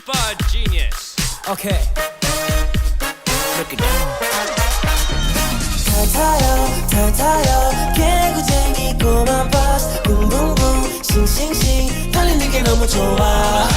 Super genius. Okay. Break it down. 타요 타 타요 개구쟁이 꼬만 버스 붕붕붕 싱싱싱 달리는 게 너무 좋아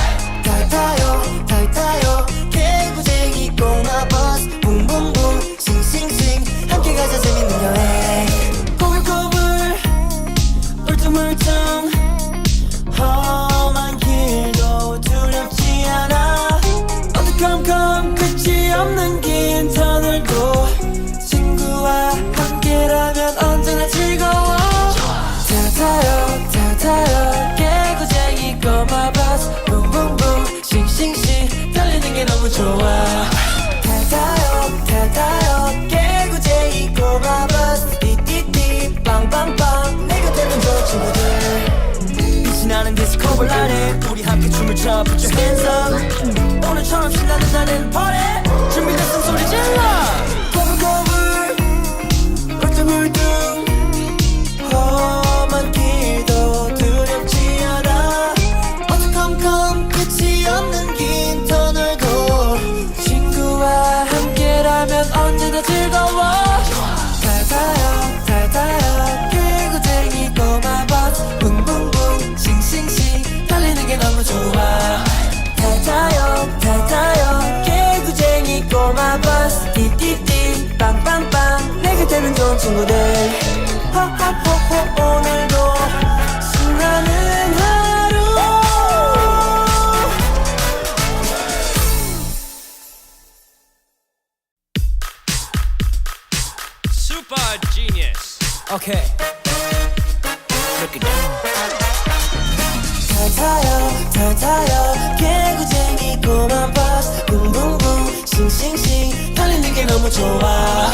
개구쟁이 꼬마 버스 붕붕붕 싱싱싱 달리는 게 너무 좋아. 타 타요 개구쟁이 꼬마 버스 띠띠띠 빵빵빵 내 곁에는 좋은 친구들. 빛이 나는 디스코볼 안에 우리 함께 춤을 춰 Put your hands up. 오늘처럼 신나는 party 준 빵빵빵 내 곁에는 좋은 친구들 호호호호 오늘도 신나는 하루 Super genius. Okay. Break it down. 타요 타요 개구쟁이 꼬만 버스 붕붕붕 게 너무 좋아